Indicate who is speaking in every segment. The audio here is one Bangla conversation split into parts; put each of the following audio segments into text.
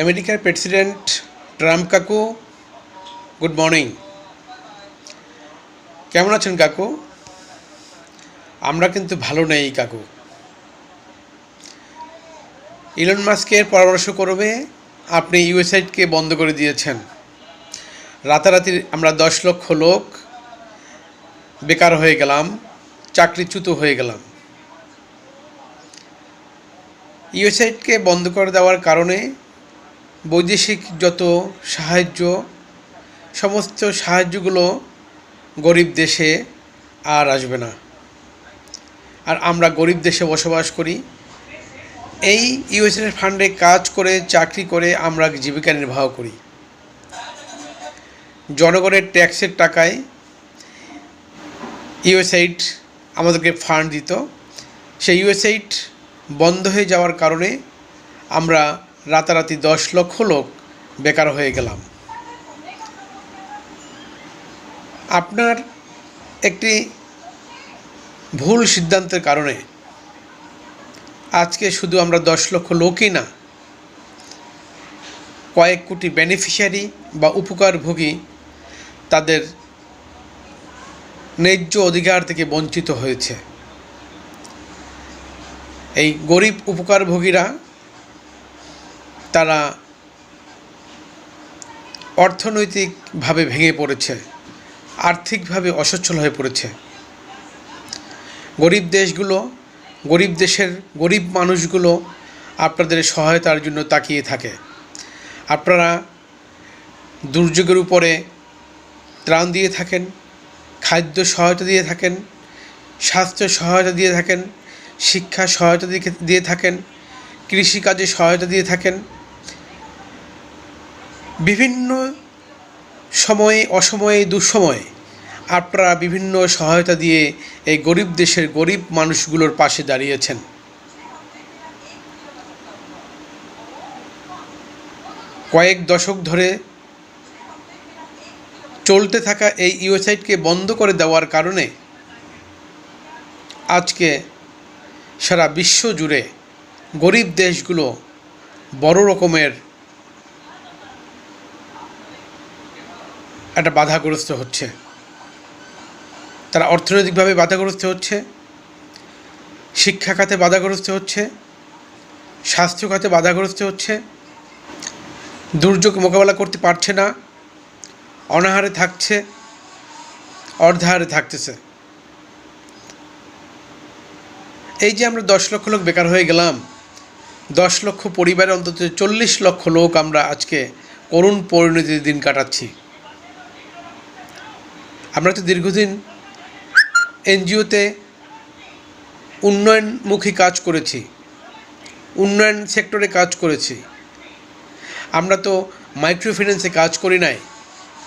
Speaker 1: আমেরিকার প্রেসিডেন্ট ট্রাম্প কাকু, গুড মর্নিং। কেমন আছেন কাকু? আমরা কিন্তু ভালো নেই কাকু। ইলন মাস্কের পরামর্শ করবে, আপনি ইউএসআইডকে বন্ধ করে দিয়েছেন। রাতারাতি আমরা দশ লক্ষ লোক বেকার হয়ে গেলাম, চাকরিচ্যুত হয়ে গেলাম। ইউএসআইডকে বন্ধ করে দেওয়ার কারণে বৈদেশিক যত সাহায্য, সমস্ত সাহায্যগুলো গরিব দেশে আর আসবে না। আর আমরা গরিব দেশে বসবাস করি। এই ইউএসএর ফান্ডে কাজ করে, চাকরি করে আমরা জীবিকা নির্বাহ করি। জনগণের ট্যাক্সের টাকায় ইউএসআইড আমাদেরকে ফান্ড দিত। সেই ইউএসআইড বন্ধ হয়ে যাওয়ার কারণে আমরা রাতারাতি দশ লক্ষ লোক বেকার হয়ে গেলাম। আপনার একটি ভুল সিদ্ধান্তের কারণে আজকে শুধু আমরা দশ লক্ষ লোকই না, কয়েক কোটি বেনিফিশিয়ারি বা উপকারভোগী তাদের ন্যায্য অধিকার থেকে বঞ্চিত হয়েছে। এই গরিব উপকারভোগীরা তারা অর্থনৈতিকভাবে ভেঙে পড়েছে, আর্থিকভাবে অসচ্ছল হয়ে পড়েছে। গরিব দেশগুলো, গরিব দেশের গরিব মানুষগুলো আপনাদের সহায়তার জন্য তাকিয়ে থাকে। আপনারা দুর্যোগের উপরে ত্রাণ দিয়ে থাকেন, খাদ্য সহায়তা দিয়ে থাকেন, স্বাস্থ্য সহায়তা দিয়ে থাকেন, শিক্ষা সহায়তা দিয়ে থাকেন, কৃষিকাজে সহায়তা দিয়ে থাকেন বিভিন্ন সময়ে, অসময়ে, দুঃসময়ে আপনারা বিভিন্ন সহায়তা দিয়ে এই গরিব দেশের গরিব মানুষগুলোর পাশে দাঁড়িয়েছেন। কয়েক দশক ধরে চলতে থাকা এই ইউএসআইডকে বন্ধ করে দেওয়ার কারণে আজকে সারা বিশ্ব জুড়ে গরিব দেশগুলো বড় রকমের একটা বাধাগ্রস্ত হচ্ছে। তারা অর্থনৈতিকভাবে বাধাগ্রস্ত হচ্ছে শিক্ষা খাতে বাধাগ্রস্ত হচ্ছে স্বাস্থ্য খাতে বাধাগ্রস্ত হচ্ছে, দুর্যোগ মোকাবেলা করতে পারছে না, অনাহারে থাকছে, অর্ধাহারে থাকতেছে। এই যে আমরা দশ লক্ষ লোক বেকার হয়ে গেলাম, দশ লক্ষ পরিবারে অন্তত চল্লিশ লক্ষ লোক আমরা আজকে করুণ পরিণতির দিন কাটাচ্ছি। আমরা তো দীর্ঘদিন এনজিওতে উন্নয়নমুখী কাজ করেছি, উন্নয়ন সেক্টরে কাজ করেছি। আমরা তো মাইক্রো ফিন্যান্সে কাজ করি নাই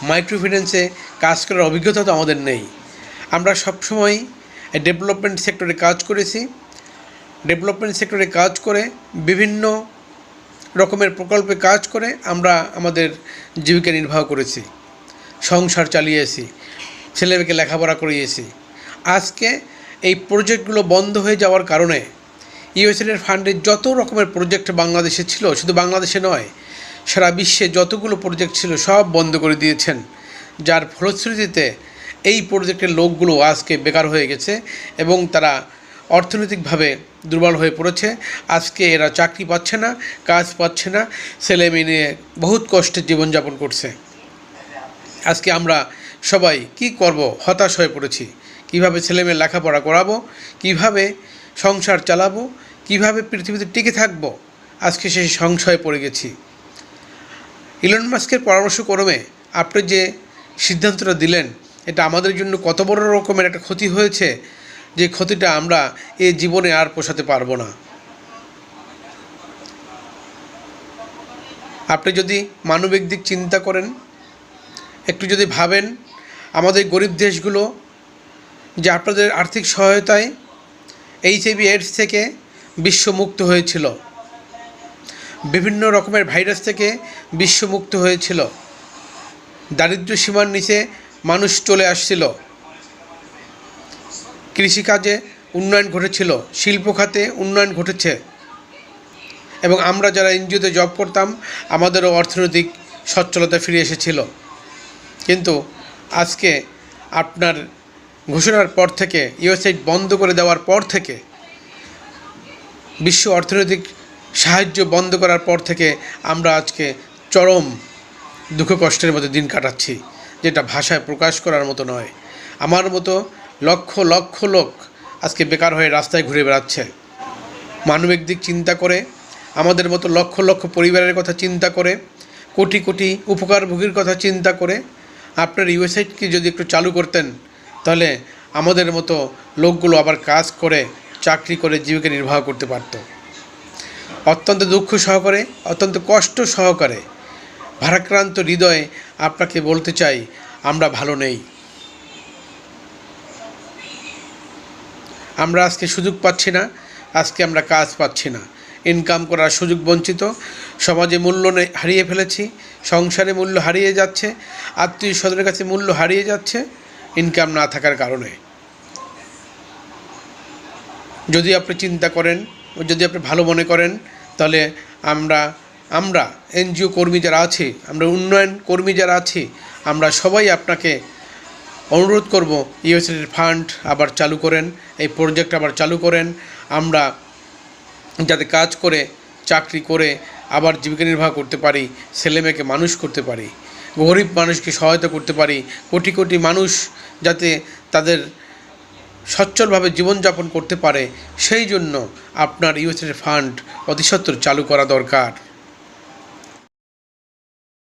Speaker 1: মাইক্রো ফিন্যান্সে কাজ করার অভিজ্ঞতা তো আমাদের নেই। আমরা সবসময় ডেভেলপমেন্ট সেক্টরে কাজ করেছি, ডেভেলপমেন্ট সেক্টরে কাজ করে বিভিন্ন রকমের প্রকল্পে কাজ করে আমরা আমাদের জীবিকা নির্বাহ করেছি, সংসার চালিয়েছি। ছেলেমেয়েকে লেখাপড়া করিয়েছি। আজকে এই প্রজেক্টগুলো বন্ধ হয়ে যাওয়ার কারণে ইউএসএনের ফান্ডে যত রকমের প্রজেক্ট বাংলাদেশে ছিল, শুধু বাংলাদেশে নয়, সারা বিশ্বে যতগুলো প্রজেক্ট ছিল সব বন্ধ করে দিয়েছেন। যার ফলশ্রুতিতে এই প্রজেক্টের লোকগুলো আজকে বেকার হয়ে গেছে এবং তারা অর্থনৈতিকভাবে দুর্বল হয়ে পড়েছে। আজকে এরা চাকরি পাচ্ছে না, কাজ পাচ্ছে না ছেলে মেয়ে নিয়ে বহুত কষ্টে জীবনযাপন করছে। আজকে আমরা সবাই, কি করব? হতাশ হয়ে পড়েছি। কীভাবে ছেলেমেয়ে লেখাপড়া করাবো? কীভাবে সংসার চালাবো? কীভাবে পৃথিবীতে টিকে থাকব? আজকে সেই সংশয়ে পড়ে গেছি। ইলন মাস্কের পরামর্শ ক্রমে আপনি যে সিদ্ধান্তটা দিলেন, এটা আমাদের জন্য কত বড় রকমের একটা ক্ষতি হয়েছে, যে ক্ষতিটা আমরা এ জীবনে আর পোষাতে পারব না। আপনি যদি মানবিক দিক চিন্তা করেন, একটু যদি ভাবেন আমাদের গরিব দেশগুলো যে আপনাদের আর্থিক সহায়তায় এইচআইভি এইডস থেকে বিশ্বমুক্ত হয়েছিল। বিভিন্ন রকমের ভাইরাস থেকে বিশ্বমুক্ত হয়েছিল। দারিদ্র্য সীমার নিচে মানুষ চলে আসছিল। কৃষিকাজে উন্নয়ন ঘটেছিল, শিল্প খাতে উন্নয়ন ঘটেছে। এবং আমরা যারা এনজিওতে জব করতাম, আমাদেরও অর্থনৈতিক সচ্ছলতা ফিরে এসেছিল। কিন্তু আজকে আপনার ঘোষণার পর থেকে ইউএসআইড বন্ধ করে দেওয়ার পর থেকে, বিশ্ব অর্থনৈতিক সাহায্য বন্ধ করার পর থেকে আমরা আজকে চরম দুঃখ কষ্টের মধ্যে দিন কাটাচ্ছি, যেটা ভাষায় প্রকাশ করার মতো নয়। আমার মতো লক্ষ লক্ষ লোক আজকে বেকার হয়ে রাস্তায় ঘুরে বেড়াচ্ছে। মানবিক দিক চিন্তা করে, আমাদের মতো লক্ষ লক্ষ পরিবারের কথা চিন্তা করে, কোটি কোটি উপকারভোগীর কথা চিন্তা করে আপনার ইউএসআইডকে যদি একটু চালু করতেন, তাহলে আমাদের মতো লোকগুলো আবার কাজ করে, চাকরি করে জীবিকা নির্বাহ করতে পারত। অত্যন্ত দুঃখ সহকারে, অত্যন্ত কষ্ট সহকারে, ভারাক্রান্ত হৃদয়ে আপনাকে বলতে চাই, আমরা ভালো নেই। আমরা আজকে সুযোগ পাচ্ছি না, আজকে আমরা কাজ পাচ্ছি না। ইনকাম করার সুযোগ বঞ্চিত। সমাজে মূল্য হারিয়ে ফেলেছি। সংসারে মূল্য হারিয়ে যাচ্ছে, আত্মীয় স্বজনের কাছে মূল্য হারিয়ে যাচ্ছে ইনকাম না থাকার কারণে। যদি আপনি চিন্তা করেন, যদি আপনি ভালো মনে করেন, তাহলে আমরা আমরা এনজিও কর্মী যারা আছি, আমরা উন্নয়ন কর্মী যারা আছি, আমরা সবাই আপনাকে অনুরোধ করব, ইউএসএর ফান্ড আবার চালু করেন, এই প্রজেক্ট আবার চালু করেন। আমরা যাতে কাজ করে, চাকরি করে, আবার জীবিকা নির্বাহ করতে পারি ছেলেমেয়েকে মানুষ করতে পারি, গরিব মানুষকে সহায়তা করতে পারি, কোটি কোটি মানুষ যাতে তাদের সচ্ছলভাবে জীবনযাপন করতে পারে, সেই জন্য আপনার ইউএসএ ফান্ড অতিসত্বর চালু করা দরকার।